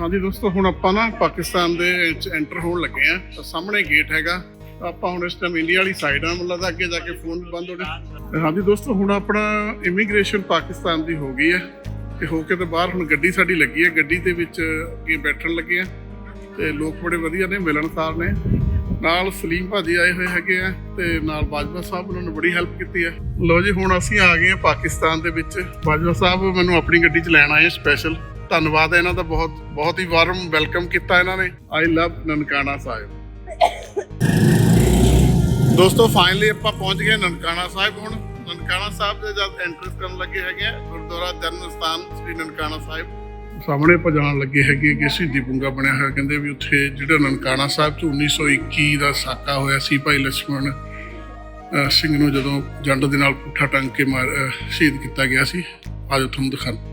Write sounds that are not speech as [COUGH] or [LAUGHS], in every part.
ਹਾਂਜੀ ਦੋਸਤੋ, ਹੁਣ ਆਪਾਂ ਨਾ ਪਾਕਿਸਤਾਨ ਦੇ ਵਿੱਚ ਐਂਟਰ ਹੋਣ ਲੱਗੇ ਆ ਤਾਂ ਸਾਹਮਣੇ ਗੇਟ ਹੈਗਾ। ਆਪਾਂ ਹੁਣ ਇਸ ਟਾਈਮ ਇੰਡੀਆ ਵਾਲੀ ਸਾਈਡ ਆ ਮਤਲਬ ਅੱਗੇ ਜਾ ਕੇ ਫੋਨ ਬੰਦ ਹੋ ਜਾਏ। ਹਾਂਜੀ ਦੋਸਤੋ, ਹੁਣ ਆਪਣਾ ਇਮੀਗ੍ਰੇਸ਼ਨ ਪਾਕਿਸਤਾਨ ਦੀ ਹੋ ਗਈ ਹੈ। ਤੇ ਹੋ ਕੇ ਤੇ ਬਾਹਰ ਹੁਣ ਗੱਡੀ ਸਾਡੀ ਲੱਗੀ ਹੈ। ਗੱਡੀ ਦੇ ਵਿੱਚ ਅੱਗੇ ਬੈਠਣ ਲੱਗੇ ਆ ਤੇ ਲੋਕ ਬੜੇ ਵਧੀਆ ਨੇ, ਮਿਲਣਸਾਰ ਨੇ। ਨਾਲ ਸਲੀਮ ਭਾਜੀ ਆਏ ਹੋਏ ਹੈਗੇ ਆ ਤੇ ਨਾਲ ਬਾਜਵਾ ਸਾਹਿਬ, ਉਹਨਾਂ ਨੇ ਬੜੀ ਹੈਲਪ ਕੀਤੀ ਹੈ। ਲੋ ਜੀ, ਹੁਣ ਅਸੀਂ ਆ ਗਏ ਆ ਪਾਕਿਸਤਾਨ ਦੇ ਵਿੱਚ। ਬਾਜਵਾ ਸਾਹਿਬ, ਮੈਨੂੰ ਆਪਣੀ ਗੱਡੀ 'ਚ ਲੈਣ ਆਏ ਸਪੈਸ਼ਲ ਧੰਨਵਾਦ ਇਹਨਾਂ ਦਾ, ਬਹੁਤ ਬਹੁਤ ਹੀ ਵਾਰਮ ਵੈਲਕਮ ਕੀਤਾ ਇਹਨਾਂ ਨੇ। I love Nankana Sahib. ਦੋਸਤੋ ਫਾਈਨਲੀ ਆਪਾਂ ਪਹੁੰਚ ਗਏ ਨਨਕਾਣਾ ਸਾਹਿਬ। ਹੁਣ ਨਨਕਾਣਾ ਸਾਹਿਬ ਦੇ ਜਦ ਐਂਟਰਸ ਕਰਨ ਲੱਗੇ ਹੈਗੇ ਆ, ਗੁਰਦੁਆਰਾ ਚਰਨ ਸਥਾਨ ਸ੍ਰੀ ਨਨਕਾਣਾ ਸਾਹਿਬ। ਸਾਹਮਣੇ ਭਜਾਣ ਲੱਗੇ ਹੈਗੇ ਕਿ ਸਿੱਧੀ ਪੁੰਗਾ ਬਣਿਆ ਹੋਇਆ। ਕਹਿੰਦੇ ਵੀ ਉੱਥੇ ਜਿਹੜਾ ਨਨਕਾਣਾ ਸਾਹਿਬ ਚ 1921 ਦਾ ਸਾਕਾ ਹੋਇਆ ਸੀ ਭਾਈ ਲక్ష్మణ ਸਿੰਘ ਨੂੰ ਜਦੋਂ ਜੰਡ ਦੇ ਨਾਲ ਪੁੱਠਾ ਟੰਗ ਕੇ ਸ਼ਹੀਦ ਕੀਤਾ ਗਿਆ ਸੀ। ਅੱਜ ਤੁਹਾਨੂੰ ਦਿਖਾਉਂਦਾ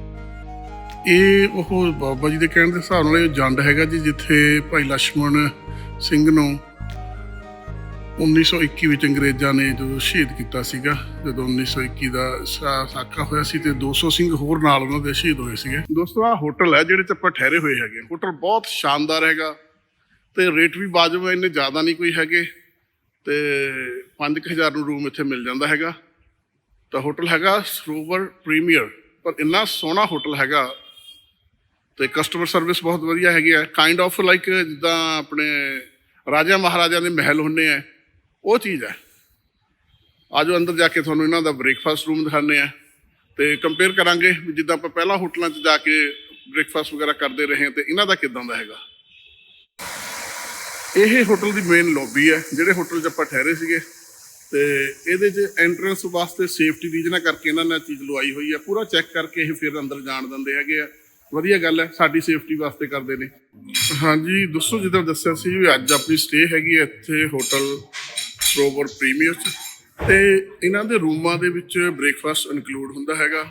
ਇਹ ਉਹ ਬਾਬਾ ਜੀ ਦੇ ਕਹਿਣ ਦੇ ਹਿਸਾਬ ਨਾਲ ਇਹ ਜੰਡ ਹੈਗਾ ਜੀ, ਜਿੱਥੇ ਭਾਈ ਲక్ష్మణ ਸਿੰਘ ਨੂੰ 1921 ਵਿੱਚ ਅੰਗਰੇਜ਼ਾਂ ਨੇ ਜਦੋਂ ਸ਼ਹੀਦ ਕੀਤਾ ਸੀਗਾ, ਜਦੋਂ 1921 ਦਾ ਸਾਕਾ ਹੋਇਆ ਸੀ ਤੇ 200 ਸਿੰਘ ਹੋਰ ਨਾਲ ਉਹਨਾਂ ਦੇ ਸ਼ਹੀਦ ਹੋਏ ਸੀਗੇ। ਦੋਸਤੋ ਆ ਹੋਟਲ ਹੈ ਜਿਹੜੇ ਤੇ ਆਪਾਂ ਠਹਿਰੇ ਹੋਏ ਹੈਗੇ ਹੋਟਲ ਬਹੁਤ ਸ਼ਾਨਦਾਰ ਹੈਗਾ ਤੇ ਰੇਟ ਵੀ ਬਾਜਬ ਹੈ ਇੰਨੇ ਜ਼ਿਆਦਾ ਨਹੀਂ ਕੋਈ ਹੈਗੇ ਤੇ 5000 ਨੂੰ ਰੂਮ ਇੱਥੇ ਮਿਲ ਜਾਂਦਾ ਹੈਗਾ। ਤਾਂ ਹੋਟਲ ਹੈਗਾ ਸਰੋਵਰ ਪ੍ਰੀਮੀਅਰ, ਪਰ ਇੰਨਾ ਸੋਹਣਾ ਹੋਟਲ ਹੈਗਾ ਤੇ ਕਸਟਮਰ ਸਰਵਿਸ ਬਹੁਤ ਵਧੀਆ ਹੈਗੀ ਹੈ। ਕਾਈਂਡ ਆਫ ਲਾਈਕ ਜਿੱਦਾਂ ਆਪਣੇ ਰਾਜਾ ਮਹਾਰਾਜਾ ਦੇ ਮਹਿਲ ਹੁੰਨੇ ਆ, ਉਹ ਚੀਜ਼ ਹੈ। ਆਜੋ ਅੰਦਰ ਜਾ ਕੇ ਤੁਹਾਨੂੰ ਇਹਨਾਂ ਦਾ ਬ੍ਰੇਕਫਾਸਟ ਰੂਮ ਦਿਖਾਉਂਦੇ ਆ। ਤੇ ਕੰਪੇਅਰ ਕਰਾਂਗੇ ਵੀ ਜਿੱਦਾਂ ਆਪਾਂ ਪਹਿਲਾਂ ਹੋਟਲਾਂ 'ਚ ਜਾ ਕੇ ਬ੍ਰੇਕਫਾਸਟ ਵਗੈਰਾ ਕਰਦੇ ਰਹੇ ਹਾਂ ਤੇ ਇਹਨਾਂ ਦਾ ਕਿਦਾਂ ਦਾ ਹੈਗਾ। ਇਹ ਹੋਟਲ ਦੀ ਮੇਨ ਲੌਬੀ ਹੈ, ਜਿਹੜੇ ਹੋਟਲ 'ਚ ਆਪਾਂ ਠਹਿਰੇ ਸੀਗੇ। ਤੇ ਇਹਦੇ 'ਚ ਐਂਟਰੈਂਸ ਵਾਸਤੇ ਸੇਫਟੀ ਰੀਜਨਾਂ ਕਰਕੇ ਇਹਨਾਂ ਨੇ ਚੀਜ਼ ਲਵਾਈ ਹੋਈ ਹੈ। ਪੂਰਾ ਚੈੱਕ ਕਰਕੇ ਇਹ ਫਿਰ ਅੰਦਰ ਜਾਣ ਦਿੰਦੇ ਹੈਗੇ ਆ। ਵਧੀਆ ਗੱਲ ਹੈ, ਸਾਡੀ ਸੇਫਟੀ ਵਾਸਤੇ ਕਰਦੇ ਨੇ। ਹਾਂਜੀ ਦੋਸਤੋ ਜਿੱਦਾਂ ਦੱਸਿਆ ਸੀ ਵੀ ਅੱਜ ਆਪਣੀ ਸਟੇ ਹੈਗੀ ਹੈ ਇੱਥੇ ਹੋਟਲ ਸਰੋਵਰ ਪ੍ਰੀਮੀਅਰ ਚ। ਤੇ ਇਹਨਾਂ ਦੇ ਰੂਮਾਂ ਦੇ ਵਿੱਚ ਬ੍ਰੇਕਫਾਸਟ ਇਨਕਲੂਡ ਹੁੰਦਾ ਹੈਗਾ।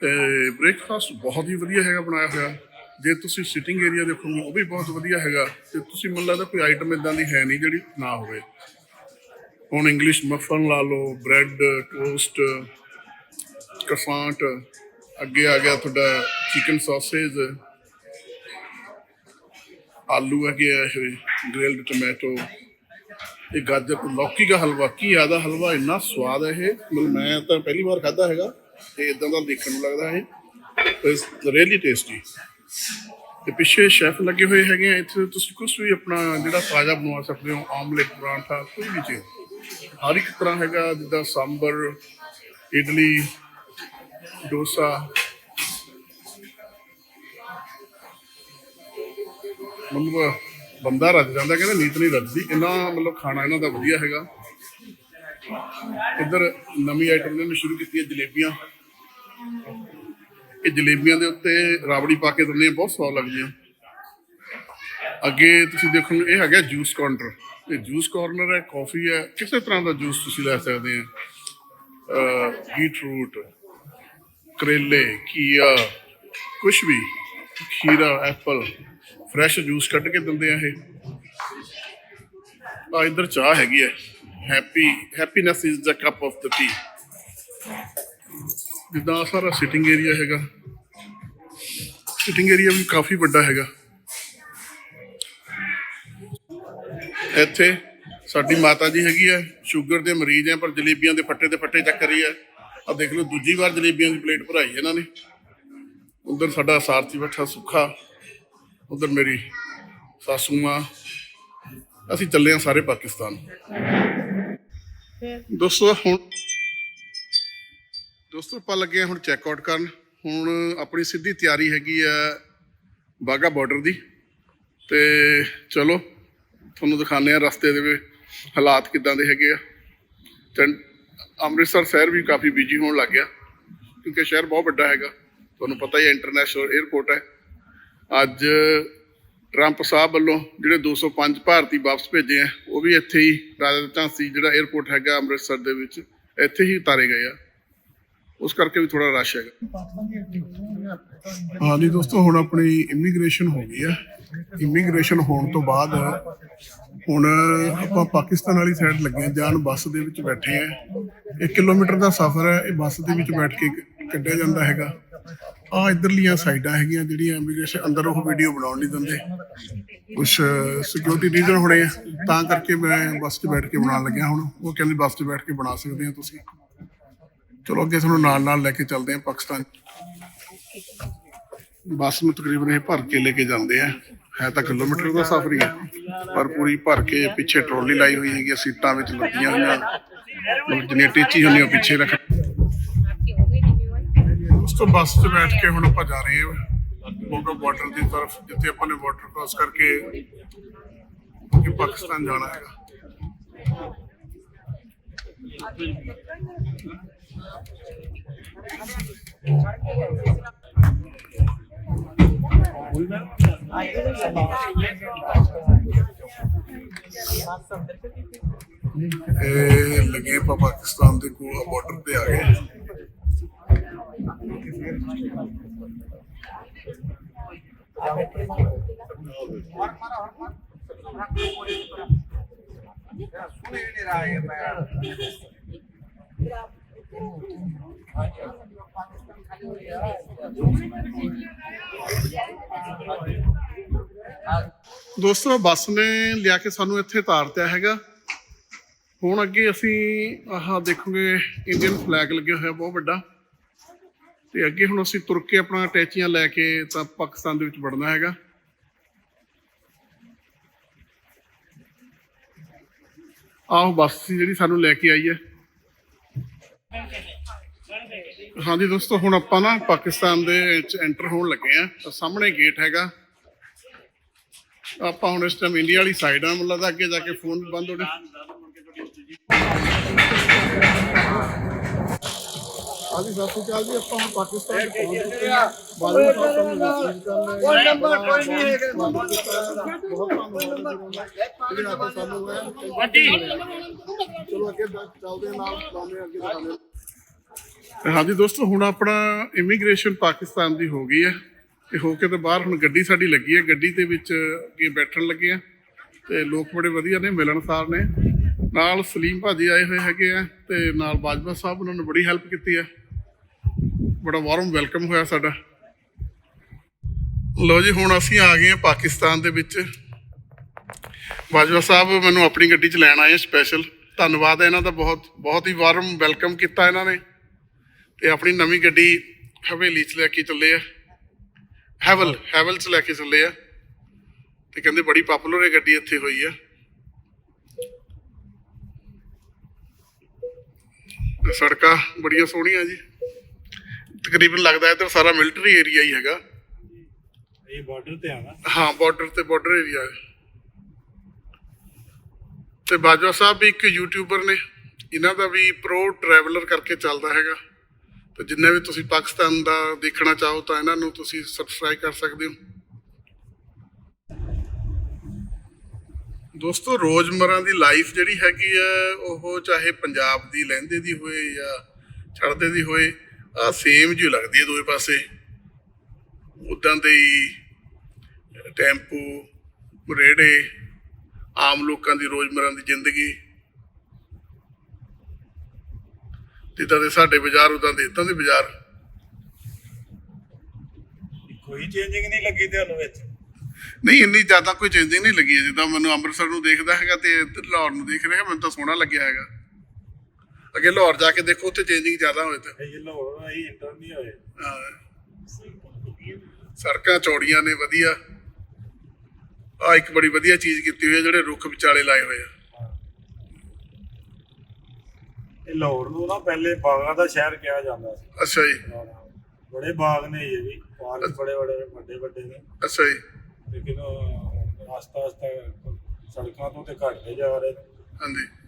ਤੇ ਬ੍ਰੇਕਫਾਸਟ ਬਹੁਤ ਹੀ ਵਧੀਆ ਹੈਗਾ, ਬਣਾਇਆ ਹੋਇਆ। ਜੇ ਤੁਸੀਂ ਸਿਟਿੰਗ ਏਰੀਆ ਦੇਖੋਗੇ, ਉਹ ਵੀ ਬਹੁਤ ਵਧੀਆ ਹੈਗਾ। ਤੇ ਤੁਸੀਂ ਮੈਨੂੰ ਲੱਗਦਾ ਕੋਈ ਆਈਟਮ ਇਦਾਂ ਦੀ ਹੈ ਨਹੀਂ ਜਿਹੜੀ ਨਾ ਹੋਵੇ। ਹੁਣ ਇੰਗਲਿਸ਼ ਮਫਨ ਲਾ ਲਓ ਬ੍ਰੈਡ ਟੋਸਟ ਕਸਾਂਟ ਅੱਗੇ ਆ ਗਿਆ ਤੁਹਾਡਾ ਚਿਕਨ ਸੌਸੇਜ ਆਲੂ ਹੈਗੇ ਆ ਇਹ ਗ੍ਰਿਲਡ ਟੋਮੈਟੋ ਇਹ ਗਾਜਰ ਲੌਕੀ ਦਾ ਹਲਵਾ, ਕੀ ਆਦਾ ਹਲਵਾ? ਇੰਨਾ ਸਵਾਦ ਹੈ ਇਹ। ਮਤਲਬ ਮੈਂ ਤਾਂ ਪਹਿਲੀ ਵਾਰ ਖਾਦਾ ਹੈਗਾ ਤੇ ਇਦਾਂ ਦਾ ਦੇਖਣ ਨੂੰ ਲੱਗਦਾ ਹੈ ਇਟਸ ਰੀਅਲੀ ਟੇਸਟੀ ਤੇ ਪਿੱਛੇ ਸ਼ੈਫ ਲੱਗੇ ਹੋਏ ਹੈਗੇ ਆ ਇੱਥੇ। ਤੁਸੀਂ ਕੁਝ ਵੀ ਆਪਣਾ ਜਿਹੜਾ ਤਾਜ਼ਾ ਬਣਵਾ ਸਕਦੇ ਹੋ ਆਮਲੇਟ ਪਰਾਂਠਾ, ਕੋਈ ਵੀ ਚੀਜ਼। ਹਰ ਇੱਕ ਤਰ੍ਹਾਂ ਹੈਗਾ, ਜਿੱਦਾਂ ਸਾਂਬਰ, ਇਡਲੀ, ਡੋਸਾ ਮਤਲਬ ਬੰਦਾ ਰੱਜ ਜਾਂਦਾ, ਕਹਿੰਦਾ ਨੀਤ ਨਹੀਂ ਰੱਜਦੀ। ਇੰਨਾ ਮਤਲਬ ਖਾਣਾ ਇਹਨਾਂ ਦਾ ਵਧੀਆ ਹੈਗਾ। ਇੱਧਰ ਨਵੀਂ ਆਈਟਮ ਨੇ ਸ਼ੁਰੂ ਕੀਤੀ ਹੈ ਜਲੇਬੀਆਂ। ਇਹ ਜਲੇਬੀਆਂ ਦੇ ਉੱਤੇ ਰਾਬੜੀ ਪਾ ਕੇ ਦਿੰਦੇ ਆ, ਬਹੁਤ ਸਵਾਦ ਲੱਗਦੀਆਂ ਅੱਗੇ ਤੁਸੀਂ ਦੇਖੋਗੇ ਇਹ ਹੈਗਾ ਜੂਸ ਕਾਊਂਟਰ ਇਹ ਜੂਸ ਕਾਰਨਰ ਹੈ ਕਾਫੀ ਹੈ, ਕਿਸੇ ਤਰ੍ਹਾਂ ਦਾ ਜੂਸ ਤੁਸੀਂ ਲੈ ਸਕਦੇ ਆ। ਬੀਟ ਰੂਟ ਕਰੇਲੇ ਕੀਆ ਕੁਛ ਵੀ, ਖੀਰਾ ਐਪਲ ਫਰੈਸ਼ ਜੂਸ ਕੱਢ ਕੇ ਦਿੰਦੇ ਆ ਇਹ। ਆ ਇੱਧਰ ਚਾਹ ਹੈਗੀ ਹੈ happy happiness is the cup of the tea ਜਿੱਦਾਂ ਸਾਰਾ ਸਿਟਿੰਗ ਏਰੀਆ ਹੈਗਾ। ਸਿਟਿੰਗ ਏਰੀਆ ਵੀ ਕਾਫੀ ਵੱਡਾ ਹੈਗਾ। ਇੱਥੇ ਸਾਡੀ ਮਾਤਾ ਜੀ ਹੈਗੀ ਹੈ ਸ਼ੂਗਰ ਦੇ ਮਰੀਜ਼ ਹੈ ਪਰ ਜਲੇਬੀਆਂ ਦੇ ਫੱਟੇ ਤੇ ਫੱਟੇ ਚੱਕ ਰਹੀ ਹੈ ਆ ਦੇਖ ਲਓ, ਦੂਜੀ ਵਾਰ ਜਲੇਬੀਆਂ ਦੀ ਪਲੇਟ ਭਰਾਈ ਇਹਨਾਂ ਨੇ। ਉਧਰ ਸਾਡਾ ਸਾਰਥੀ ਬੈਠਾ ਸੁੱਖਾ। ਉਧਰ ਮੇਰੀ ਸਾਸੂ ਮਾਂ ਅਸੀਂ ਚੱਲੇ ਹਾਂ ਸਾਰੇ ਪਾਕਿਸਤਾਨ। ਦੋਸਤੋ, ਹੁਣ ਦੋਸਤੋ, ਆਪਾਂ ਲੱਗੇ ਹਾਂ ਹੁਣ ਚੈੱਕ ਆਊਟ ਕਰਨ। ਹੁਣ ਆਪਣੀ ਸਿੱਧੀ ਤਿਆਰੀ ਹੈਗੀ ਆ ਬਾਗਾ ਬਾਰਡਰ ਦੀ। ਤੇ ਚਲੋ, ਤੁਹਾਨੂੰ ਦਿਖਾਉਂਦੇ ਆ ਰਸਤੇ ਦੇ ਵਿੱਚ ਹਾਲਾਤ ਕਿਦਾਂ ਦੇ ਹੈਗੇ ਆ। ਚੰਡ ਅੰਮ੍ਰਿਤਸਰ ਸ਼ਹਿਰ ਵੀ ਕਾਫੀ ਬਿਜ਼ੀ ਹੋਣ ਲੱਗ ਗਿਆ, ਕਿਉਂਕਿ ਸ਼ਹਿਰ ਬਹੁਤ ਵੱਡਾ ਹੈਗਾ। ਤੁਹਾਨੂੰ ਪਤਾ ਹੀ ਹੈ ਇੰਟਰਨੈਸ਼ਨਲ 에ਅਰਪੋਰਟ ਹੈ। ਅੱਜ ਟਰੰਪ ਸਾਹਿਬ ਵੱਲੋਂ ਜਿਹੜੇ 205 ਭਾਰਤੀ ਵਾਪਸ ਭੇਜੇ ਆ ਉਹ ਵੀ ਇੱਥੇ ਹੀ ਰਾਜਾ ਝਾਂਸੀ ਜਿਹੜਾ 에ਅਰਪੋਰਟ ਹੈਗਾ ਅੰਮ੍ਰਿਤਸਰ ਦੇ ਵਿੱਚ ਇੱਥੇ ਹੀ ਉਤਾਰੇ ਗਏ ਆ। ਉਸ ਕਰਕੇ ਵੀ ਥੋੜਾ ਰਸ਼ ਹੈਗਾ। ਹਾਂਜੀ ਦੋਸਤੋ ਹੁਣ ਆਪਣੀ ਇਮੀਗ੍ਰੇਸ਼ਨ ਹੋ ਗਈ ਆ। ਇਮੀਗ੍ਰੇਸ਼ਨ ਹੋਣ ਤੋਂ ਬਾਅਦ ਹੁਣ ਆਪਾਂ ਪਾਕਿਸਤਾਨ ਵਾਲੀ ਸਾਈਡ ਲੱਗੇ ਹਾਂ, ਜਾਣ ਬੱਸ ਦੇ ਵਿੱਚ ਬੈਠੇ ਆ। 1 ਕਿਲੋਮੀਟਰ ਦਾ ਸਫ਼ਰ ਹੈ ਇਹ ਬੱਸ ਦੇ ਵਿੱਚ ਬੈਠ ਕੇ ਕੱਢਿਆ ਜਾਂਦਾ ਹੈਗਾ। ਆ ਇਧਰਲੀਆਂ ਸਾਈਡਾਂ ਹੈਗੀਆਂ ਜਿਹੜੀਆਂ ਇਮੀਗ੍ਰੇਸ਼ਨ ਅੰਦਰ ਉਹ ਵੀਡੀਓ ਬਣਾਉਣ ਨਹੀਂ ਦਿੰਦੇ। ਕੁਝ ਸਿਕਿਉਰਿਟੀ ਰੀਜ਼ਨ ਹੋਣੇ ਆ, ਤਾਂ ਕਰਕੇ ਮੈਂ ਬੱਸ 'ਚ ਬੈਠ ਕੇ ਬਣਾਉਣ ਲੱਗਿਆ ਹੁਣ। ਉਹ ਕਹਿੰਦੇ ਬੱਸ 'ਚ ਬੈਠ ਕੇ ਬਣਾ ਸਕਦੇ ਆ ਤੁਸੀਂ। ਚਲੋ ਅੱਗੇ ਤੁਹਾਨੂੰ ਨਾਲ ਨਾਲ ਲੈ ਕੇ ਚੱਲਦੇ ਆ ਪਾਕਿਸਤਾਨ। ਬੱਸ ਨੂੰ ਤਕਰੀਬਨ ਇਹ ਭਰ ਕੇ ਲੈ ਕੇ ਜਾਂਦੇ ਆ। ਹੈ ਤਾਂ ਕਿਲੋਮੀਟਰ ਦਾ ਸਫ਼ਰ ਹੀ ਹੈ ਪਰ ਪੂਰੀ ਭਰ ਕੇ ਪਿੱਛੇ ਟਰੋਲੀ ਲਾਈ ਹੋਈ ਹੈਗੀ ਸੀਟਾਂ ਵਿੱਚ ਲੱਗੀਆਂ ਹੋਈਆਂ। ਮਤਲਬ ਜਿੰਨੀਆਂ ਟੀਚੀ ਹੁੰਦੀਆਂ ਪਿੱਛੇ ਰੱਖ ਉਸ ਤੋਂ ਬੱਸ 'ਚ ਬੈਠ ਕੇ ਹੁਣ ਆਪਾਂ ਜਾ ਰਹੇ ਹਾਂ ਮੋਗਾ ਬਾਰਡਰ ਦੀ ਤਰਫ, ਜਿੱਥੇ ਆਪਾਂ ਨੇ ਬਾਰਡਰ ਕ੍ਰਾਸ ਕਰਕੇ ਅੱਗੇ ਪਾਕਿਸਤਾਨ ਜਾਣਾ ਹੈਗਾ। ਇਹ ਲੱਗੇ ਆਪਾਂ ਪਾਕਿਸਤਾਨ ਦੇ ਕੋਲ ਬਾਰਡਰ ਤੇ ਆ ਗਏ। ਦੋਸਤੋ, ਬੱਸ ਨੇ ਲਿਆ ਕੇ ਸਾਨੂੰ ਇੱਥੇ ਤਾਰਤਿਆ ਹੈਗਾ। ਹੁਣ ਅੱਗੇ ਅਸੀਂ ਆਹ ਦੇਖੋਗੇ ਇੰਡੀਅਨ ਫਲੈਗ ਲੱਗਿਆ ਹੋਇਆ, ਬਹੁਤ ਵੱਡਾ। ਤੇ ਅੱਗੇ ਹੁਣ ਅਸੀਂ ਤੁਰ ਕੇ ਆਪਣਾ ਅਟੈਚੀਆਂ ਲੈ ਕੇ ਤਾਂ ਪਾਕਿਸਤਾਨ ਦੇ ਵਿੱਚ ਵੜਨਾ ਹੈਗਾ। ਆਹ ਬੱਸ ਸੀ ਜਿਹੜੀ ਸਾਨੂੰ ਲੈ ਕੇ ਆਈ ਹੈ। ਹਾਂਜੀ ਦੋਸਤੋ, ਹੁਣ ਆਪਾਂ ਨਾ ਪਾਕਿਸਤਾਨ ਦੇ ਵਿੱਚ ਐਂਟਰ ਹੋਣ ਲੱਗੇ ਆ ਤਾਂ ਸਾਹਮਣੇ ਗੇਟ ਹੈਗਾ। ਆਪਾਂ ਹੁਣ ਇਸ ਟਾਈਮ ਇੰਡੀਆ ਵਾਲੀ ਸਾਈਡ ਆ ਮੈਨੂੰ ਲੱਗਦਾ ਅੱਗੇ ਜਾ ਕੇ ਫੋਨ ਬੰਦ ਹੋਣੇ ਹਾਂਜੀ ਸਤਿ ਸ਼੍ਰੀ ਅਕਾਲ ਜੀ। ਆਪਾਂ ਹੁਣ ਪਾਕਿਸਤਾਨ ਚ ਪਹੁੰਚ ਚੁੱਕੇ ਹਾਂ। ਬਾਲੂ ਸਾਹਿਬ ਨੂੰ ਰਿਸੀਵ ਕਰਨ ਕੋਈ ਨੰਬਰ ਕੋਈ ਨਹੀਂ ਹੈਗਾ। ਬਹੁਤ ਧੰਨਵਾਦ। ਆਪਾਂ ਸਾਨੂੰ ਹੈ ਚਲੋ ਅੱਗੇ ਦ- ਚੱਲਦੇ ਹਾਂ ਨਾਲ। ਚੱਲਦੇ ਹਾਂ ਅੱਗੇ ਦਿਖਾਉਂਦੇ ਹਾਂ। ਹਾਂਜੀ ਦੋਸਤੋ ਹੁਣ ਆਪਣਾ ਇਮੀਗ੍ਰੇਸ਼ਨ ਪਾਕਿਸਤਾਨ ਦੀ ਹੋ ਗਈ ਹੈ। ਤੇ ਹੋ ਕੇ ਤੇ ਬਾਹਰ ਹੁਣ ਗੱਡੀ ਸਾਡੀ ਲੱਗੀ ਹੈ। ਗੱਡੀ ਦੇ ਵਿੱਚ ਅੱਗੇ ਬੈਠਣ ਲੱਗੇ ਆ ਤੇ ਲੋਕ ਬੜੇ ਵਧੀਆ ਨੇ ਮਿਲਣਸਾਰ ਨੇ। ਨਾਲ ਸਲੀਮ ਭਾਜੀ ਆਏ ਹੋਏ ਹੈਗੇ ਆ। ਤੇ ਨਾਲ ਬਾਜਵਾ ਸਾਹਿਬ ਉਹਨਾਂ ਨੇ ਬੜੀ ਹੈਲਪ ਕੀਤੀ ਹੈ। ਬੜਾ ਵਾਰਮ ਵੈਲਕਮ ਹੋਇਆ ਸਾਡਾ। ਲੋ ਜੀ, ਹੁਣ ਅਸੀਂ ਆ ਗਏ ਹਾਂ ਪਾਕਿਸਤਾਨ ਦੇ ਵਿੱਚ। ਬਾਜਵਾ ਸਾਹਿਬ, ਮੈਨੂੰ ਆਪਣੀ ਗੱਡੀ 'ਚ ਲੈਣ ਆਏ ਸਪੈਸ਼ਲ ਧੰਨਵਾਦ ਹੈ ਇਹਨਾਂ ਦਾ ਬਹੁਤ ਬਹੁਤ ਹੀ ਵਾਰਮ ਵੈਲਕਮ ਕੀਤਾ ਇਹਨਾਂ ਨੇ। ਤੇ ਆਪਣੀ ਨਵੀਂ ਗੱਡੀ ਹਵੇਲੀ 'ਚ ਲੈ ਕੇ ਚੱਲੇ ਆ। ਹੈਵਲ ਹੈਵਲ 'ਚ ਲੈ ਕੇ ਚੱਲੇ ਆ। ਤੇ ਕਹਿੰਦੇ ਬੜੀ ਪਪੂਲਰ ਹੈ ਗੱਡੀ ਇੱਥੇ ਹੋਈ ਆ। ਸੜਕਾਂ ਬੜੀਆਂ ਸੋਹਣੀਆਂ ਜੀ। ਤਕਰੀਬਨ ਲੱਗਦਾ ਹੈ ਤੇ ਸਾਰਾ ਮਿਲਟਰੀ ਏਰੀਆ ਹੀ ਹੈਗਾ। ਇਹ ਬਾਰਡਰ ਤੇ ਆਣਾ ਹਾਂ ਬਾਰਡਰ ਤੇ ਬਾਰਡਰ ਏਰੀਆ ਹੈ। ਤੇ ਬਾਜਵਾ ਸਾਹਿਬ ਵੀ ਇੱਕ ਯੂਟਿਊਬਰ ਨੇ। ਇਹਨਾਂ ਦਾ ਵੀ ਪ੍ਰੋ ਟਰੈਵਲਰ ਕਰਕੇ ਚੱਲਦਾ ਹੈਗਾ। ਤੇ ਜਿੰਨੇ ਵੀ ਤੁਸੀਂ ਪਾਕਿਸਤਾਨ ਦਾ ਦੇਖਣਾ ਚਾਹੋ ਤਾਂ ਇਹਨਾਂ ਨੂੰ ਤੁਸੀਂ ਸਬਸਕ੍ਰਾਈਬ ਕਰ ਸਕਦੇ ਹੋ। ਦੋਸਤੋ ਰੋਜ਼ਮਰਾਂ ਦੀ ਲਾਈਫ ਜਿਹੜੀ ਹੈਗੀ ਆ ਉਹ ਚਾਹੇ ਪੰਜਾਬ ਦੀ ਲਹਿੰਦੇ ਦੀ ਹੋਏ ਜਾਂ ਛੜਦੇ ਦੀ ਹੋਏ ਆ ਸੇਮ ਜਿਹੀ ਲੱਗਦੀ ਹੈ ਦੋਵੇਂ ਪਾਸੇ। ਉਦਾਂ ਦੇ ਹੀ ਟੈਂਪੂ ਰੇੜੇ ਆਮ ਲੋਕਾਂ ਦੀ ਰੋਜ਼ਮਰਾਂ ਦੀ ਜ਼ਿੰਦਗੀ। ਜਿੱਦਾਂ ਦੇ ਸਾਡੇ ਬਾਜ਼ਾਰ ਉਦਾਂ ਦੇ ਇਦਾਂ ਦੇ ਬਾਜ਼ਾਰ। ਕੋਈ ਚੇਂਜਿੰਗ ਨਹੀਂ ਲੱਗੀ ਤੁਹਾਨੂੰ ਵਿੱਚ? ਨਹੀਂ ਇੰਨੀ ਜ਼ਿਆਦਾ ਕੋਈ ਚੇਂਜਿੰਗ ਨਹੀਂ ਲੱਗੀ ਜਿੱਦਾਂ ਮੈਨੂੰ ਅੰਮ੍ਰਿਤਸਰ ਨੂੰ ਦੇਖਦਾ ਹੈਗਾ ਤੇ ਲਾਹੌਰ ਨੂੰ ਦੇਖ ਰਿਹਾ ਮੈਨੂੰ ਤਾਂ ਸੋਹਣਾ ਲੱਗਿਆ ਹੈਗਾ। ਅੱਗੇ ਲਾਹੌਰ ਜਾ ਕੇ ਦੇਖੋ ਉੱਥੇ ਚੇਂਜਿੰਗ ਜ਼ਿਆਦਾ ਹੋਏ ਤਾਂ। ਇਹ ਲਾਹੌਰ ਅਸੀਂ ਇੰਟਰ ਨਹੀਂ ਹੋਏ ਹਾਂ। ਸੜਕਾਂ ਚੌੜੀਆਂ ਨੇ ਵਧੀਆ। ਆ ਇੱਕ ਬੜੀ ਵਧੀਆ ਚੀਜ਼ ਕੀਤੀ ਹੋਈ ਹੈ ਜਿਹੜੇ ਰੁੱਖ ਵਿਚਾਲੇ ਲਾਏ ਹੋਏ ਆ। ਇਹ ਲਾਹੌਰ ਨੂੰ ਨਾ ਪਹਿਲੇ ਬਾਗਾਂ ਦਾ ਸ਼ਹਿਰ ਕਿਹਾ ਜਾਂਦਾ ਸੀ। ਅੱਛਾ ਜੀ। ਬੜੇ ਬਾਗ ਨੇ ਇਹ ਵੀ ਪਾਰਕ ਬੜੇ ਬੜੇ ਵੱਡੇ ਵੱਡੇ ਨੇ। ਅੱਛਾ ਜੀ। ਲੇਕਿਨ ਆਸਤਾ ਆਸਤਾ ਸੜਕਾਂ ਤੋਂ ਤੇ ਘਟਦੇ ਜਾ ਰਹੇ ਨੇ। ਹਾਂਜੀ। ਲੇਕਿਨ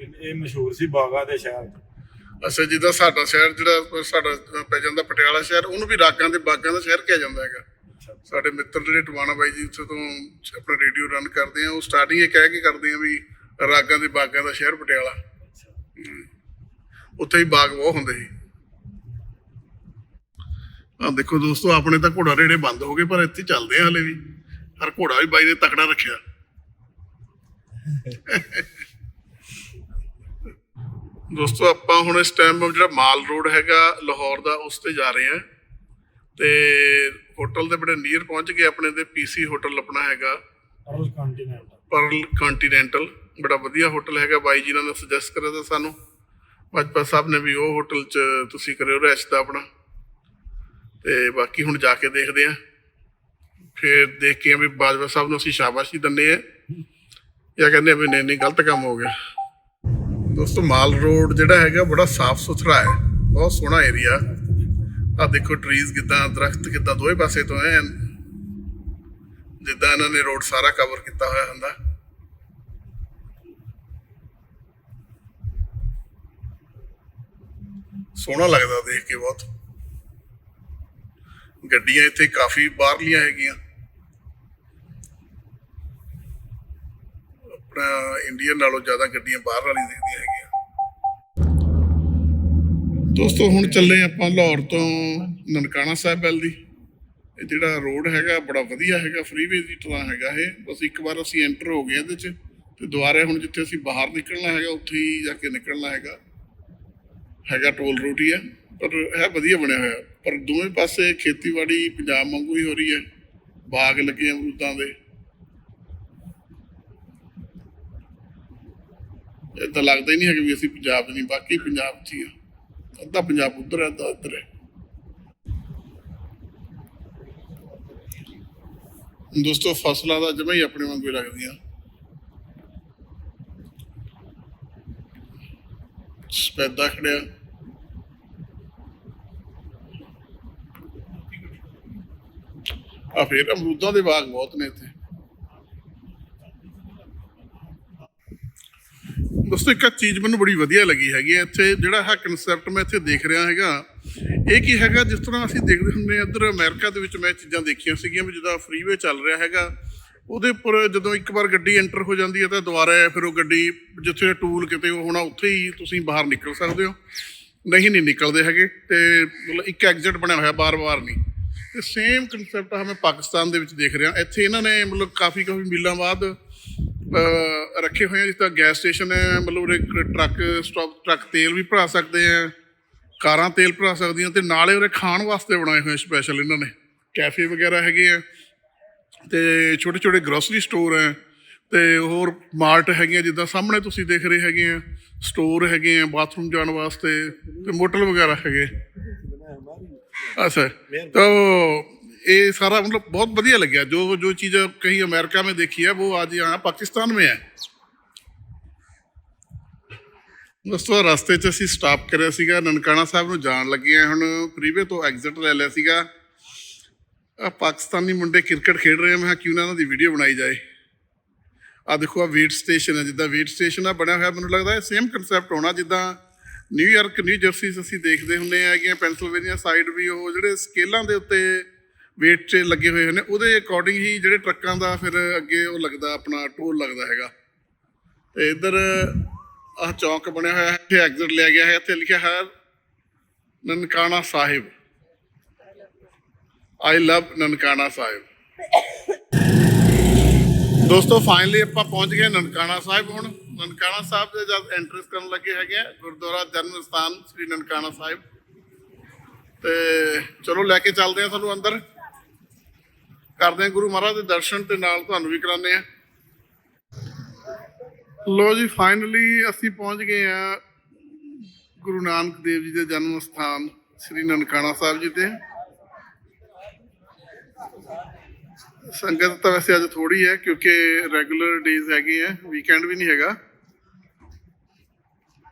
ਇਹ ਮਸ਼ਹੂਰ ਸੀ ਬਾਗਾਂ ਦੇ ਸ਼ਹਿਰ ਅੱਛਾ ਜਿੱਦਾਂ ਸਾਡਾ ਸ਼ਹਿਰ ਜਿਹੜਾ ਸਾਡਾ ਪੈ ਜਾਂਦਾ ਪਟਿਆਲਾ ਸ਼ਹਿਰ ਉਹਨੂੰ ਵੀ ਰਾਗਾਂ ਦੇ ਬਾਗਾਂ ਦਾ ਸ਼ਹਿਰ ਕਿਹਾ ਜਾਂਦਾ ਹੈਗਾ। ਸਾਡੇ ਮਿੱਤਰ ਜਿਹੜੇ ਟਵਾਣਾ ਬਾਈ ਜੀ ਉੱਥੇ ਤੋਂ ਆਪਣਾ ਰੇਡੀਓ ਰਨ ਕਰਦੇ ਆ ਉਹ ਸਟਾਰਟਿੰਗ ਇਹ ਕਹਿ ਕੇ ਕਰਦੇ ਆ ਵੀ ਰਾਗਾਂ ਦੇ ਬਾਗਾਂ ਦਾ ਸ਼ਹਿਰ ਪਟਿਆਲਾ। ਉੱਥੇ ਹੀ ਬਾਗ ਬਹੁਤ ਹੁੰਦੇ ਸੀ। ਆ ਦੇਖੋ ਦੋਸਤੋ ਆਪਣੇ ਤਾਂ ਘੋੜਾ ਰੇੜੇ ਬੰਦ ਹੋ ਗਏ ਪਰ ਇੱਥੇ ਚੱਲਦੇ ਆ ਹਲੇ ਵੀ। ਹਰ ਘੋੜਾ ਵੀ ਬਾਈ ਨੇ ਤਕੜਾ ਰੱਖਿਆ। [LAUGHS] ਦੋਸਤੋ ਆਪਾਂ ਹੁਣ ਇਸ ਟਾਈਮ ਜਿਹੜਾ ਮਾਲ ਰੋਡ ਹੈਗਾ ਲਾਹੌਰ ਦਾ ਉਸ ਤੇ ਜਾ ਰਹੇ ਆ ਤੇ ਹੋਟਲ ਦੇ ਬੜੇ ਨੀਅਰ ਪਹੁੰਚ ਗਏ ਆਪਣੇ ਤੇ ਪੀਸੀ ਹੋਟਲ ਆਪਣਾ ਹੈਗਾ। ਪਰਲ ਕੰਟੀਨੈਂਟਲ ਬੜਾ ਵਧੀਆ ਹੋਟਲ ਹੈਗਾ। ਬਾਈ ਜੀ ਨੇ ਸੁਜੈਸਟ ਕਰਿਆ ਤਾਂ ਸਾਨੂੰ। ਬਾਜਪਾ ਸਾਹਿਬ ਨੇ ਵੀ ਉਹ ਹੋਟਲ 'ਚ ਤੁਸੀਂ ਕਰਿਓ ਰੈਸਟ ਦਾ ਆਪਣਾ। ਤੇ ਬਾਕੀ ਹੁਣ ਜਾ ਕੇ ਦੇਖਦੇ ਆ ਫਿਰ ਦੇਖ ਕੇ ਵੀ ਬਾਜਪਾ ਸਾਹਿਬ ਨੂੰ ਅਸੀਂ ਸ਼ਾਬਾਸ਼ੀ ਦਿੰਦੇ ਆ ਜਾਂ ਕਹਿੰਦੇ ਆ ਵੀ ਨਹੀਂ ਨਹੀਂ ਗਲਤ ਕੰਮ ਹੋ ਗਿਆ। ਦੋਸਤੋ, ਮਾਲ ਰੋਡ ਜਿਹੜਾ ਹੈਗਾ ਬੜਾ ਸਾਫ਼ ਸੁਥਰਾ ਹੈ। ਬਹੁਤ ਸੋਹਣਾ ਏਰੀਆ ਆ ਦੇਖੋ ਟਰੀਜ਼ ਕਿਦਾਂ, ਦਰਖਤ ਕਿਦਾਂ ਦੋਵੇਂ ਪਾਸੇ ਤੋਂ ਐ। ਜਿੱਦਾਂ ਇਹਨਾਂ ਨੇ ਰੋਡ ਸਾਰਾ ਕਵਰ ਕੀਤਾ ਹੋਇਆ ਹੁੰਦਾ। ਸੋਹਣਾ ਲੱਗਦਾ ਦੇਖ ਕੇ ਬਹੁਤ। ਗੱਡੀਆਂ ਇੱਥੇ ਕਾਫੀ ਬਾਹਰਲੀਆਂ ਹੈਗੀਆਂ। ਆਪਣਾ ਇੰਡੀਆ ਨਾਲੋਂ ਜ਼ਿਆਦਾ ਗੱਡੀਆਂ ਬਾਹਰ ਵਾਲੀ ਦਿਖਦੀਆਂ ਹੈਗੀਆਂ। ਦੋਸਤੋ, ਹੁਣ ਚੱਲੇ ਆਪਾਂ ਲਾਹੌਰ ਤੋਂ ਨਨਕਾਣਾ ਸਾਹਿਬ ਵੱਲ ਦੀ। ਇਹ ਜਿਹੜਾ ਰੋਡ ਹੈਗਾ, ਬੜਾ ਵਧੀਆ ਹੈਗਾ ਫਰੀਵੇ ਦੀ ਤਰ੍ਹਾਂ ਹੈਗਾ ਇਹ। ਬਸ ਇੱਕ ਵਾਰ ਅਸੀਂ ਐਂਟਰ ਹੋ ਗਏ ਇਹਦੇ 'ਚ ਤੇ ਦੁਬਾਰਾ ਹੁਣ ਜਿੱਥੇ ਅਸੀਂ ਬਾਹਰ ਨਿਕਲਣਾ ਹੈਗਾ, ਉੱਥੇ ਹੀ ਜਾ ਕੇ ਨਿਕਲਣਾ ਹੈਗਾ। ਹੈਗਾ ਟੋਲ ਰੂਟ ਹੀ ਹੈ ਪਰ ਹੈ ਵਧੀਆ ਬਣਿਆ ਹੋਇਆ। ਪਰ ਦੋਵੇਂ ਪਾਸੇ ਖੇਤੀਬਾੜੀ ਪੰਜਾਬ ਵਾਂਗੂ ਹੀ ਹੋ ਰਹੀ ਹੈ। ਬਾਗ ਲੱਗੇ ਅਮਰੂਦਾਂ ਦੇ। ਇਹ ਤਾਂ ਲੱਗਦਾ ਹੀ ਨਹੀਂ ਹੈ ਕਿ ਵੀ ਅਸੀਂ ਪੰਜਾਬ 'ਚ ਨਹੀਂ, ਬਾਕੀ ਪੰਜਾਬ 'ਚ ਹੀ ਆ। ਅੱਧਾ ਪੰਜਾਬ ਉੱਧਰ ਹੈ ਅੱਧਾ ਇੱਧਰ ਹੈ। ਦੋਸਤੋ, ਫਸਲਾਂ ਦਾ ਜਮਾ ਹੀ ਆਪਣੇ ਵਾਂਗੂ ਹੀ ਲੱਗਦੀਆਂ। ਸਪੈਦਾ ਖੜਿਆ। ਆ ਫੇਰ ਅਮਰੂਦਾਂ ਦੇ ਬਾਗ ਬਹੁਤ ਨੇ ਇੱਥੇ। ਦੋਸਤੋ, ਇੱਕ ਚੀਜ਼ ਮੈਨੂੰ ਬੜੀ ਵਧੀਆ ਲੱਗੀ ਹੈਗੀ ਹੈ। ਇੱਥੇ ਜਿਹੜਾ ਹੈ ਕਨਸੈਪਟ ਮੈਂ ਇੱਥੇ ਦੇਖ ਰਿਹਾ ਹੈਗਾ, ਇਹ ਕੀ ਹੈਗਾ, ਜਿਸ ਤਰ੍ਹਾਂ ਅਸੀਂ ਦੇਖਦੇ ਹੁੰਦੇ ਹਾਂ, ਇੱਧਰ ਅਮਰੀਕਾ ਦੇ ਵਿੱਚ ਮੈਂ ਚੀਜ਼ਾਂ ਦੇਖੀਆਂ ਸੀਗੀਆਂ ਵੀ ਜਦੋਂ ਫਰੀਵੇ ਚੱਲ ਰਿਹਾ ਹੈਗਾ, ਉਹਦੇ ਉੱਪਰ ਜਦੋਂ ਇੱਕ ਵਾਰ ਗੱਡੀ ਐਂਟਰ ਹੋ ਜਾਂਦੀ ਹੈ ਤਾਂ ਦੁਬਾਰਾ ਫਿਰ ਉਹ ਗੱਡੀ ਜਿੱਥੇ ਟੂਲ ਕਿਤੇ ਉਹ ਹੋਣਾ, ਉੱਥੇ ਹੀ ਤੁਸੀਂ ਬਾਹਰ ਨਿਕਲ ਸਕਦੇ ਹੋ। ਨਹੀਂ ਨਹੀਂ ਨਿਕਲਦੇ ਹੈਗੇ ਤੇ ਮਤਲਬ ਇੱਕ ਐਗਜ਼ਿਟ ਬਣਿਆ ਹੋਇਆ, ਬਾਰ-ਬਾਰ ਨਹੀਂ। ਤੇ ਸੇਮ ਕਨਸੈਪਟ ਮੈਂ ਪਾਕਿਸਤਾਨ ਦੇ ਵਿੱਚ ਦੇਖ ਰਿਹਾ। ਇੱਥੇ ਇਹਨਾਂ ਨੇ ਮਤਲਬ ਕਾਫੀ ਕਾਫੀ ਮੀਲਾਂ ਬਾਅਦ ਰੱਖੇ ਹੋਏ ਆ, ਜਿਸ ਤਰ੍ਹਾਂ ਗੈਸ ਸਟੇਸ਼ਨ ਹੈ, ਮਤਲਬ ਇੱਕ ਟਰੱਕ ਸਟਾਪ ਟਰੱਕ ਤੇਲ ਵੀ ਭਰਾ ਸਕਦੇ ਆ, ਕਾਰਾਂ ਤੇਲ ਭਰਾ ਸਕਦੀਆਂ ਤੇ ਨਾਲੇ ਉਰੇ ਖਾਣ ਵਾਸਤੇ ਬਣਾਏ ਹੋਏ ਸਪੈਸ਼ਲ ਇਹਨਾਂ ਨੇ। ਕੈਫੇ ਵਗੈਰਾ ਹੈਗੇ ਆ, ਤੇ ਛੋਟੇ ਛੋਟੇ ਗਰੋਸਰੀ ਸਟੋਰ ਹੈ ਤੇ ਹੋਰ ਮਾਰਟ ਹੈਗੀਆਂ ਜਿੱਦਾਂ ਸਾਹਮਣੇ ਤੁਸੀਂ ਦੇਖ ਰਹੇ ਹੈਗੇ ਆ ਸਟੋਰ ਹੈਗੇ ਆ ਬਾਥਰੂਮ ਜਾਣ ਵਾਸਤੇ, ਤੇ ਮੋਟਲ ਵਗੈਰਾ ਹੈਗੇ। ਅੱਛਾ, ਤਾਂ ਇਹ ਸਾਰਾ मतलब बहुत बढ़िया लग गया जो जो चीज़ कहीं अमेरिका में देखी है वो आज यहाँ पाकिस्तान में है ਦੋਸਤੋ ਰਸਤੇ 'ਚ ਅਸੀਂ ਸਟਾਪ ਕਰਿਆ ਸੀਗਾ ਨਨਕਾਣਾ ਸਾਹਿਬ ਨੂੰ ਜਾਣ ਲੱਗੇ ਆ ਹੁਣ ਫਰੀਵੇ ਤੋਂ ਐਗਜ਼ਿਟ ਲੈ ਲਿਆ ਸੀਗਾ ਆ ਪਾਕਿਸਤਾਨੀ ਮੁੰਡੇ ਕ੍ਰਿਕਟ ਖੇਡ ਰਹੇ ਆ ਮੈਂ ਕਿਹਾ ਕਿਉਂ ਨਾ ਇਹਨਾਂ ਦੀ ਵੀਡੀਓ ਬਣਾਈ ਜਾਏ ਆ ਦੇਖੋ ਆ ਵੇਟ ਸਟੇਸ਼ਨ ਹੈ ਜਿੱਦਾਂ ਵੇਟ ਸਟੇਸ਼ਨ ਆ ਬਣਿਆ ਹੋਇਆ ਮੈਨੂੰ ਲੱਗਦਾ ਇਹ ਸੇਮ ਕਨਸੈਪਟ ਹੋਣਾ ਜਿੱਦਾਂ ਨਿਊਯਾਰਕ ਨਿਊ ਜਰਸੀ 'ਚ ਅਸੀਂ ਦੇਖਦੇ ਹੁੰਦੇ ਆ ਕਿ ਪੈਂਸਿਲਵੇਨੀਆ ਸਾਈਡ ਵੀ ਉਹ ਜਿਹੜੇ ਸਕੇਲਾਂ ਦੇ ਉੱਤੇ ਵੇਟ 'ਚ ਲੱਗੇ ਹੋਏ ਨੇ ਉਹਦੇ ਅਕੋਰਡਿੰਗ ਹੀ ਜਿਹੜੇ ਟਰੱਕਾਂ ਦਾ ਫਿਰ ਅੱਗੇ ਉਹ ਲੱਗਦਾ ਆਪਣਾ ਟੋਲ ਲੱਗਦਾ ਹੈਗਾ। ਤੇ ਇੱਧਰ ਆਹ ਚੌਂਕ ਬਣਿਆ ਹੋਇਆ ਹੈ ਇੱਥੇ ਐਗਜ਼ਿਟ ਲਿਆ ਗਿਆ ਹੈ ਇੱਥੇ ਲਿਖਿਆ ਹੈ ਨਨਕਾਣਾ ਸਾਹਿਬ। I love Nankana Sahib. ਦੋਸਤੋ ਫਾਈਨਲੀ ਆਪਾਂ ਪਹੁੰਚ ਗਏ ਨਨਕਾਣਾ ਸਾਹਿਬ ਹੁਣ। ਨਨਕਾਣਾ ਸਾਹਿਬ ਦੇ ਜਦ ਐਂਟਰੈਂਸ ਕਰਨ ਲੱਗੇ ਹੈਗੇ ਆ, ਗੁਰਦੁਆਰਾ ਜਨਮ ਸਥਾਨ ਸ੍ਰੀ ਨਨਕਾਣਾ ਸਾਹਿਬ। ਤੇ ਚਲੋ ਲੈ ਕੇ ਚੱਲਦੇ ਆ ਤੁਹਾਨੂੰ ਅੰਦਰ। ਕਰਦੇ ਆ ਗੁਰੂ ਮਹਾਰਾਜ ਦੇ ਦਰਸ਼ਨ ਤੇ ਨਾਲ ਤੁਹਾਨੂੰ ਵੀ ਕਰਾਉਂਦੇ ਆ ਲੋ ਜੀ ਫਾਈਨਲੀ ਅਸੀਂ ਪਹੁੰਚ ਗਏ ਆ ਗੁਰੂ ਨਾਨਕ ਦੇਵ ਜੀ ਦੇ ਜਨਮ ਸਥਾਨ, ਸ੍ਰੀ ਨਨਕਾਣਾ ਸਾਹਿਬ ਜੀ ਤੇ। ਸੰਗਤ ਤਾਂ ਵੈਸੇ ਅੱਜ ਥੋੜੀ ਹੈ, ਕਿਉਂਕਿ ਰੈਗੂਲਰ ਡੇਜ਼ ਹੈਗੇ ਆ ਵੀਕਐਂਡ ਵੀ ਨਹੀਂ ਹੈਗਾ,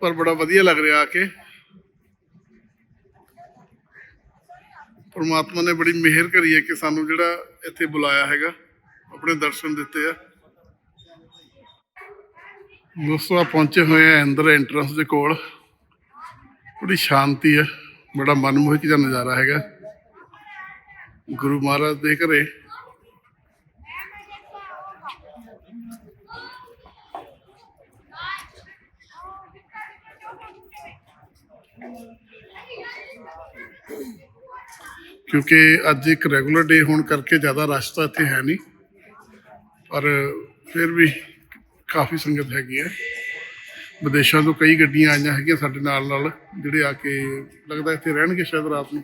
ਪਰ ਬੜਾ ਵਧੀਆ ਲੱਗ ਰਿਹਾ ਆ ਕੇ। ਪਰਮਾਤਮਾ ਨੇ ਬੜੀ ਮਿਹਰ ਕਰੀ ਹੈ ਕਿ ਸਾਨੂੰ ਜਿਹੜਾ ਇੱਥੇ ਬੁਲਾਇਆ ਹੈਗਾ, ਆਪਣੇ ਦਰਸ਼ਨ ਦਿੱਤੇ ਆ। ਦੋਸਤੋ ਆ ਪਹੁੰਚੇ ਹੋਏ ਆ ਅੰਦਰ ਐਂਟਰੈਂਸ ਦੇ ਕੋਲ। ਬੜੀ ਸ਼ਾਂਤੀ ਹੈ, ਬੜਾ ਮਨਮੋਹਕ ਜਿਹਾ ਨਜ਼ਾਰਾ ਹੈਗਾ। ਗੁਰੂ ਮਹਾਰਾਜ ਦੇ ਘਰੇ ਕਿਉਂਕਿ ਅੱਜ ਇੱਕ ਰੈਗੂਲਰ ਡੇ ਹੋਣ ਕਰਕੇ ਜ਼ਿਆਦਾ ਰਸ਼ ਤਾਂ ਇੱਥੇ ਹੈ ਨਹੀਂ। ਪਰ ਫਿਰ ਵੀ ਕਾਫੀ ਸੰਗਤ ਹੈਗੀ ਹੈ। ਵਿਦੇਸ਼ਾਂ ਤੋਂ ਕਈ ਗੱਡੀਆਂ ਆਈਆਂ ਹੈਗੀਆਂ ਸਾਡੇ ਨਾਲ ਨਾਲ, ਜਿਹੜੇ ਆ ਕੇ ਲੱਗਦਾ ਇੱਥੇ ਰਹਿਣਗੇ ਸ਼ਾਇਦ ਰਾਤ ਨੂੰ।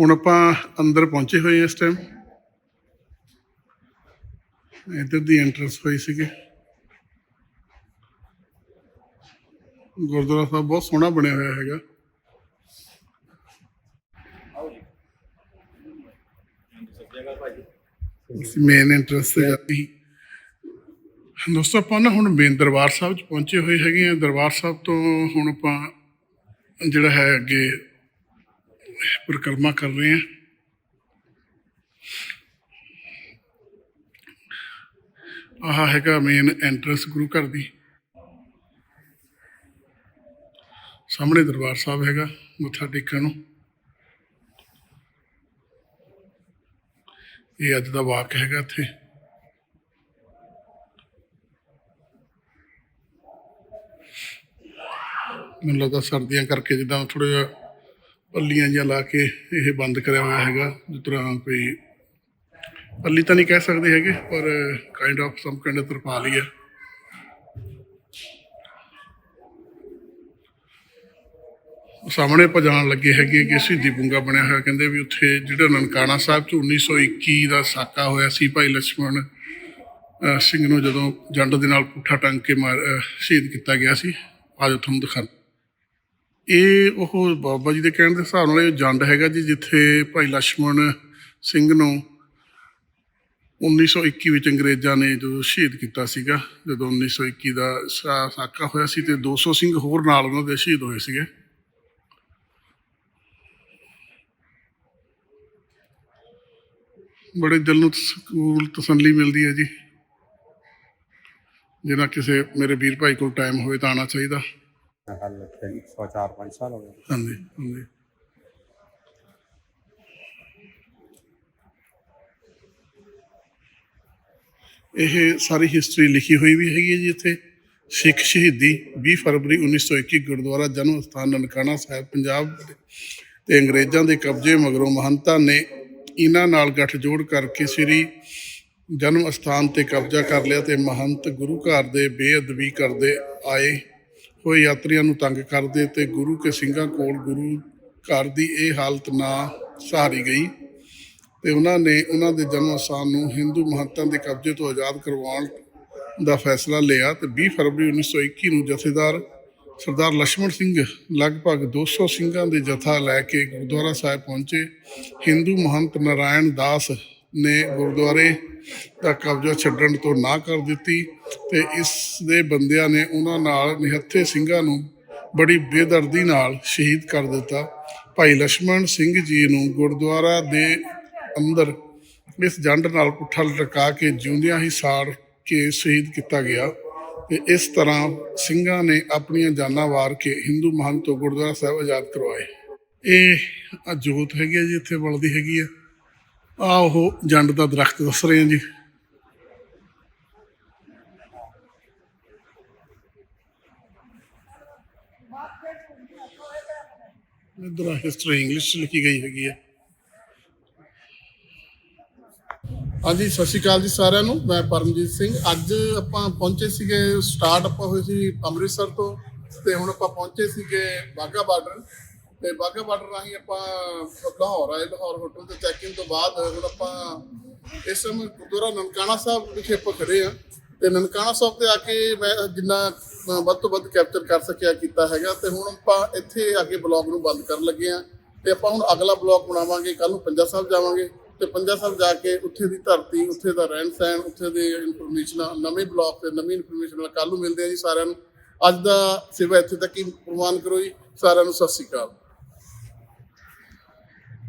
ਹੁਣ ਆਪਾਂ ਅੰਦਰ ਪਹੁੰਚੇ ਹੋਏ ਹਾਂ ਇਸ ਟਾਈਮ ਇੱਧਰ ਦੀ ਐਂਟਰੈਂਸ ਹੋਈ ਸੀਗੀ। ਗੁਰਦੁਆਰਾ ਸਾਹਿਬ ਬਹੁਤ ਸੋਹਣਾ ਬਣਿਆ ਹੋਇਆ ਹੈਗਾ। ਮੇਨ ਐਂਟਰੈਂਸ ਤੇ ਜਾਂਦੀ ਦੋਸਤੋ, ਆਪਾਂ ਨਾ ਹੁਣ ਮੇਨ ਦਰਬਾਰ ਸਾਹਿਬ ਚ ਪਹੁੰਚੇ ਹੋਏ ਹੈਗੇ ਆ ਦਰਬਾਰ ਸਾਹਿਬ ਤੋਂ ਹੁਣ ਆਪਾਂ ਜਿਹੜਾ ਹੈ ਅੱਗੇ ਪਰਿਕਰਮਾ ਕਰ ਰਹੇ ਆ ਆਹ ਹੈਗਾ ਮੇਨ ਐਂਟਰਸ ਗੁਰੂ ਘਰ ਦੀ। ਸਾਹਮਣੇ ਦਰਬਾਰ ਸਾਹਿਬ ਹੈਗਾ, ਮੱਥਾ ਟੇਕਣ ਨੂੰ। ਇਹ ਅੱਜ ਦਾ ਵਾਕ ਹੈਗਾ ਇੱਥੇ। ਮੈਨੂੰ ਲੱਗਦਾ ਸਰਦੀਆਂ ਕਰਕੇ ਜਿੱਦਾਂ ਥੋੜਾ ਜਿਹਾ ਪੱਲੀਆਂ ਜਿਹਾ ਲਾ ਕੇ ਇਹ ਬੰਦ ਕਰਿਆ ਹੋਇਆ ਹੈਗਾ, ਜਿਸ ਤਰ੍ਹਾਂ ਕੋਈ ਪੱਲੀ ਤਾਂ ਨਹੀਂ ਕਹਿ ਸਕਦੇ ਹੈਗੇ, ਪਰ ਕਾਈਂਡ ਆਫ ਸਮ ਕਾਈਂਡ ਤਰਪਾਲ ਹੀ ਹੈ। ਸਾਹਮਣੇ ਭਜਾਣ ਲੱਗੇ ਹੈਗੇ ਕਿ ਸਿੱਧੀ ਪੁੰਗਾ ਬਣਿਆ ਹੋਇਆ। ਕਹਿੰਦੇ ਵੀ ਉੱਥੇ ਜਿਹੜਾ ਨਨਕਾਣਾ ਸਾਹਿਬ ਚ 1921 ਦਾ ਸਾਕਾ ਹੋਇਆ ਸੀ ਭਾਈ ਲక్ష్మణ ਸਿੰਘ ਨੂੰ ਜਦੋਂ ਜੰਡ ਦੇ ਨਾਲ ਪੁੱਠਾ ਟੰਗ ਕੇ ਮਾਰ ਸ਼ਹੀਦ ਕੀਤਾ ਗਿਆ ਸੀ। ਅੱਜ ਉਥੋਂ ਦਿਖਾ ਇਹ ਉਹ ਬਾਬਾ ਜੀ ਦੇ ਕਹਿਣ ਦੇ ਹਿਸਾਬ ਨਾਲ ਇਹ ਜੰਡ ਹੈਗਾ ਜੀ, ਜਿੱਥੇ ਭਾਈ ਲక్ష్మణ ਸਿੰਘ ਨੂੰ 1921 ਵਿੱਚ ਅੰਗਰੇਜ਼ਾਂ ਨੇ ਜੋ ਸ਼ਹੀਦ ਕੀਤਾ ਸੀਗਾ, ਜਦੋਂ 1921 ਦਾ ਸਾਕਾ ਹੋਇਆ ਸੀ ਤੇ 200 ਸਿੰਘ ਹੋਰ ਨਾਲ ਉਹਨਾਂ ਦੇ ਸ਼ਹੀਦ ਹੋਏ ਸੀਗੇ। ਬੜੇ ਦਿਲ ਨੂੰ ਸਕੂਲ ਤਸੱਲੀ ਮਿਲਦੀ ਹੈ ਜੀ। ਜਿਹਨਾਂ ਕਿਸੇ ਮੇਰੇ ਵੀਰ ਭਾਈ ਕੋਲ ਟਾਈਮ ਹੋਵੇ ਤਾਂ ਆਉਣਾ ਚਾਹੀਦਾ। ਹਲ ਤਿੰਨ ਸੌ ਚਾਰ ਸਾਲ ਹੋ ਗਏ ਹਾਂਜੀ ਹਾਂਜੀ। ਇਹ ਸਾਰੀ ਹਿਸਟਰੀ ਲਿਖੀ ਹੋਈ ਵੀ ਹੈਗੀ ਹੈ ਜੀ ਇੱਥੇ। ਸਿੱਖ ਸ਼ਹੀਦੀ 20 ਫਰਵਰੀ 1921 ਗੁਰਦੁਆਰਾ ਜਨਮ ਸਥਾਨ ਨਨਕਾਣਾ ਸਾਹਿਬ, ਪੰਜਾਬ ਤੇ ਅੰਗਰੇਜ਼ਾਂ ਦੇ ਕਬਜ਼ੇ ਮਗਰੋਂ ਮਹੰਤਾਂ ਨੇ ਇਹਨਾਂ ਨਾਲ ਗੱਠਜੋੜ ਕਰਕੇ ਸ੍ਰੀ ਜਨਮ ਅਸਥਾਨ ਤੇ ਕਬਜ਼ਾ ਕਰ ਲਿਆ ਤੇ ਮਹੰਤ ਗੁਰੂ ਘਰ ਦੇ ਬੇਅਦਬੀ ਕਰਦੇ ਆਏ ਹੋਏ ਯਾਤਰੀਆਂ ਨੂੰ ਤੰਗ ਕਰਦੇ ਤੇ ਗੁਰੂ ਕੇ ਸਿੰਘਾਂ ਕੋਲ ਗੁਰੂ ਘਰ ਦੀ ਇਹ ਹਾਲਤ ਨਾ ਸਹਾਰੀ ਗਈ ਤੇ ਉਹਨਾਂ ਨੇ ਉਹਨਾਂ ਦੇ ਜਨਮ ਅਸਥਾਨ ਨੂੰ ਹਿੰਦੂ ਮਹੰਤਾਂ ਦੇ ਕਬਜ਼ੇ ਤੋਂ ਆਜ਼ਾਦ ਕਰਵਾਉਣ ਦਾ ਫੈਸਲਾ ਲਿਆ ਤੇ 20 ਫਰਵਰੀ 1921 ਨੂੰ ਜਥੇਦਾਰ ਸਰਦਾਰ ਲక్ష్మణ ਸਿੰਘ ਲਗਭਗ 200 ਸਿੰਘਾਂ ਦੇ ਜਥਾ ਲੈ ਕੇ ਗੁਰਦੁਆਰਾ ਸਾਹਿਬ ਪਹੁੰਚੇ। ਹਿੰਦੂ ਮਹੰਤ ਨਾਰਾਇਣ ਦਾਸ ਨੇ ਗੁਰਦੁਆਰੇ ਦਾ ਕਬਜ਼ਾ ਛੱਡਣ ਤੋਂ ਨਾ ਕਰ ਦਿੱਤੀ ਤੇ ਇਸ ਦੇ ਬੰਦਿਆਂ ਨੇ ਉਹਨਾਂ ਨਾਲ ਨਿਹੱਥੇ ਸਿੰਘਾਂ ਨੂੰ ਬੜੀ ਬੇਦਰਦੀ ਨਾਲ ਸ਼ਹੀਦ ਕਰ ਦਿੱਤਾ। ਭਾਈ ਲక్ష్మణ ਸਿੰਘ ਜੀ ਨੂੰ ਗੁਰਦੁਆਰਾ ਦੇ ਅੰਦਰ ਇਸ ਜੰਡ ਨਾਲ ਪੁੱਠਾ ਲਟਕਾ ਕੇ ਜਿਉਂਦਿਆਂ ਹੀ ਸਾੜ ਕੇ ਸ਼ਹੀਦ ਕੀਤਾ ਗਿਆ। ਇਸ ਤਰ੍ਹਾਂ ਸਿੰਘਾਂ ਨੇ ਆਪਣੀਆਂ ਜਾਨਾਂ ਵਾਰ ਕੇ ਹਿੰਦੂ ਮਹੰਤ ਤੋਂ ਗੁਰਦੁਆਰਾ ਸਾਹਿਬ ਆਜ਼ਾਦ ਕਰਵਾਏ। ਇਹ ਜੋਤ ਹੈਗੀ ਆ ਜੀ, ਇੱਥੇ ਬਲਦੀ ਹੈਗੀ ਆ। ਆ ਉਹ ਜੰਡ ਦਾ ਦਰਖਤ ਦੱਸ ਰਹੇ ਆ ਜੀ। ਇਧਰ ਹਿਸਟਰੀ ਇੰਗਲਿਸ਼ ਚ ਲਿਖੀ ਗਈ ਹੈਗੀ ਹੈ ਹਾਂਜੀ, ਸਤਿ ਸ਼੍ਰੀ ਅਕਾਲ ਜੀ ਸਾਰਿਆਂ ਨੂੰ। ਮੈਂ ਪਰਮਜੀਤ ਸਿੰਘ। ਅੱਜ ਆਪਾਂ ਪਹੁੰਚੇ ਸੀਗੇ ਸਟਾਰਟ, ਆਪਾਂ ਹੋਏ ਸੀ ਅੰਮ੍ਰਿਤਸਰ ਤੋਂ ਤੇ ਹੁਣ ਆਪਾਂ ਪਹੁੰਚੇ ਸੀਗੇ ਬਾਗਾ ਬਾਰਡਰ। ਤੇ ਬਾਗਾ ਬਾਰਡਰ ਰਾਹੀਂ ਆਪਾਂ ਲਾਹੌਰ ਆਏ, ਲਾਹੌਰ ਹੋਟਲ ਤੇ ਚੈੱਕ-ਇਨ ਤੋਂ ਬਾਅਦ ਹੁਣ ਆਪਾਂ ਇਸ ਸਮੇਂ ਗੁਰਦੁਆਰਾ ਨਨਕਾਣਾ ਸਾਹਿਬ ਵਿਖੇ ਆਪਾਂ ਖੜੇ ਆ ਤੇ ਨਨਕਾਣਾ ਸਾਹਿਬ ਤੇ ਆ ਕੇ ਮੈਂ ਜਿੰਨਾ ਵੱਧ ਤੋਂ ਵੱਧ ਕੈਪਚਰ ਕਰ ਸਕਿਆ, ਕੀਤਾ ਹੈਗਾ। ਤੇ ਹੁਣ ਆਪਾਂ ਇੱਥੇ ਆ ਕੇ ਬਲੌਗ ਨੂੰ ਬੰਦ ਕਰਨ ਲੱਗੇ ਆ ਤੇ ਆਪਾਂ ਹੁਣ ਅਗਲਾ ਬਲੌਗ ਬਣਾਵਾਂਗੇ ਕੱਲ ਨੂੰ ਪੰਜਾ ਸਾਹਿਬ ਜਾਵਾਂਗੇ। ਤੇ ਪੰਜਾ ਸਾਹਿਬ ਜਾ ਕੇ ਉੱਥੇ ਦੀ ਧਰਤੀ, ਉੱਥੇ ਦਾ ਰਹਿਣ ਸਹਿਣ, ਉੱਥੇ ਦੇ ਇਨਫੋਰਮੇਸ਼ਨਾਂ ਨਵੇਂ ਬਲੌਗ ਤੇ ਨਵੀਂ ਇਨਫੋਰਮੇਸ਼ਨ ਨਾਲ ਕੱਲ ਨੂੰ ਮਿਲਦੇ ਆ ਜੀ ਸਾਰਿਆਂ ਨੂੰ। ਅੱਜ ਦਾ ਸੇਵਾ ਇੱਥੇ ਤੱਕ ਹੀ ਪ੍ਰਵਾਨ ਕਰੋ ਜੀ, ਸਾਰਿਆਂ ਨੂੰ ਸਤਿ ਸ਼੍ਰੀ ਅਕਾਲ।